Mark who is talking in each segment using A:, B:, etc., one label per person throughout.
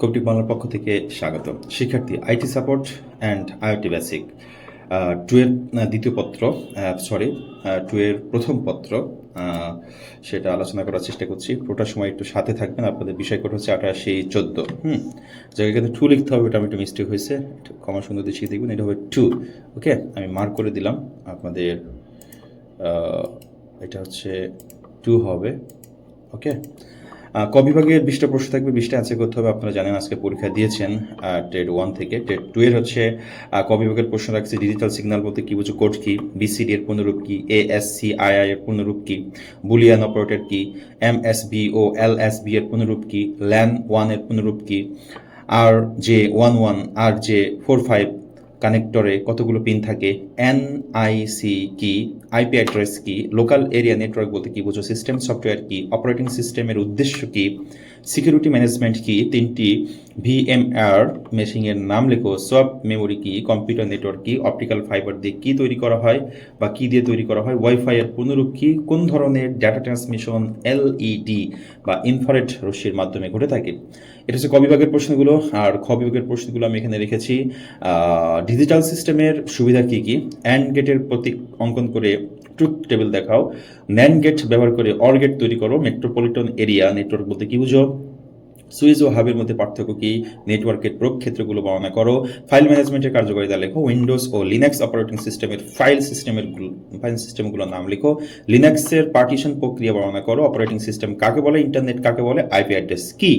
A: কবিটি বাংলার পক্ষ থেকে স্বাগত। শিক্ষার্থী, IT support and IoT basic টুয়ের দ্বিতীয় পত্র সরি টুয়ের প্রথম পত্র সেটা আলোচনা করার চেষ্টা করছি। পুরোটা সময় একটু সাথে থাকবেন, আপনাদের বিষয় কোড হচ্ছে আঠাশি চোদ্দ। হুম জায়গায় কিন্তু টু লিখতে হবে ওটা আমি একটু মিস্টেক হয়েছে কমা সুন্দর দেখিয়ে দেখবেন, এটা হবে টু ওকে আমি মার্ক করে দিলাম, আপনাদের এটা হচ্ছে টু হবে ওকে ক বিভাগের বিশটা প্রশ্ন থাকবে, বিশটা অ্যান্সার করতে হবে, আপনারা জানেন আজকে পরীক্ষা দিয়েছেন টেড ওয়ান থেকে টেড টু এর হচ্ছে ক বিভাগের প্রশ্ন রাখছে ডিজিটাল সিগন্যাল বলতে কি বুঝো কোড কি বিসিডি এর পূর্ণরূপ কি A S C I I এর পূর্ণরূপ কি বুলিয়ান অপারেটর কি এম এস বি ও এল এস বি এর পূর্ণরূপ কি ল্যান ওয়ানের পূর্ণরূপ কি R J one one R J four five কানেক্টরে কতগুলো পিন থাকে? এনআইসি কি? আইপি অ্যাড্রেস কি? লোকাল এরিয়া নেটওয়ার্ক বলতে কি বুঝো? সিস্টেম সফটওয়্যার কি? অপারেটিং সিস্টেমের উদ্দেশ্য কি? সিকিউরিটি ম্যানেজমেন্ট কি? তিনটি। ভিএমআর মেশিনের নাম লেখো। সব মেমোরি কি? কম্পিউটার নেটওয়ার্ক কি? অপটিক্যাল ফাইবার দিয়ে কি তৈরি করা হয়? বা কি দিয়ে তৈরি করা হয়? ওয়াইফাই এর পুনরূপ কি? কোন ধরনের ডাটা ট্রান্সমিশন এলইডি বা ইনফারেট রশ্মির মাধ্যমে ঘটে থাকে? এটা হচ্ছে ক বিভাগের প্রশ্নগুলো। আর খ বিভাগের প্রশ্নগুলো আমি এখানে রেখেছি। ডিজিটাল সিস্টেমের সুবিধা কি কি? অ্যান্ড গেটের প্রতি অঙ্কন করে ট্রুথ টেবিল দেখাও। ন্যান গেট ব্যবহার করে অর গেট তৈরি করো। মেট্রোপলিটন এরিয়া নেটওয়ার্ক বলতে কি বুঝো? সুইচ ও হাবের মধ্যে পার্থক্য কি? নেটওয়ার্কের প্রয়োগ ক্ষেত্রগুলো বর্ণনা করো। ফাইল ম্যানেজমেন্টের কার্যকারিতা লেখো। উইন্ডোজ ও লিনাক্স অপারেটিং সিস্টেমের ফাইল সিস্টেমের ফাইল সিস্টেমগুলোর নাম লেখো। লিনাক্সের পার্টিশন প্রক্রিয়া বর্ণনা করো। অপারেটিং সিস্টেম কাকে বলে? ইন্টারনেট কাকে বলে? আইপি অ্যাড্রেস কি?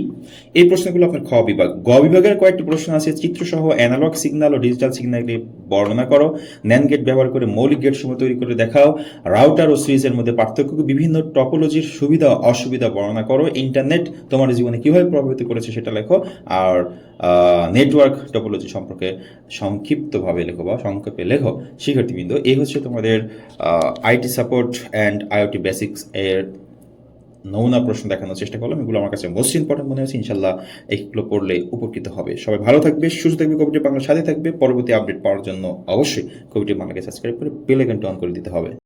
A: এই প্রশ্নগুলো আপনার খ বিভাগ। গ বিভাগের কয়েকটি প্রশ্ন আছে। চিত্রসহ অ্যানালগ সিগন্যাল ও ডিজিটাল সিগন্যালকে বর্ণনা করো। ন্যান গেট ব্যবহার করে মৌলিক গেট সমূহ তৈরি করে দেখাও। রাউটার ও সুইচের মধ্যে পার্থক্য বিভিন্ন টপোলজির সুবিধা অসুবিধা বর্ণনা করো। ইন্টারনেট তোমার জীবনে কীভাবে প্রভাবিত করেছে সেটা লেখো। আর নেটওয়ার্ক টপোলজি সম্পর্কে সংক্ষিপ্তভাবে লেখো বা সংক্ষেপে লেখো। শিক্ষার্থীবৃন্দ, এই হচ্ছে তোমাদের IT support and IoT basics এর নমুনা প্রশ্ন দেখানোর চেষ্টা করলাম। এগুলো আমার কাছে মোস্ট ইম্পর্টেন্ট মনে হয়েছে ইনশাল্লাহ এইগুলো পড়লে উপকৃত হবে। সবাই ভালো থাকবে, সুস্থ থাকবে, কবিটি বাংলা সাথে থাকবে। পরবর্তী আপডেট পাওয়ার জন্য অবশ্যই কবিটি বাংলাকে সাবস্ক্রাইব করে বেল আইকনটি অন করে দিতে হবে।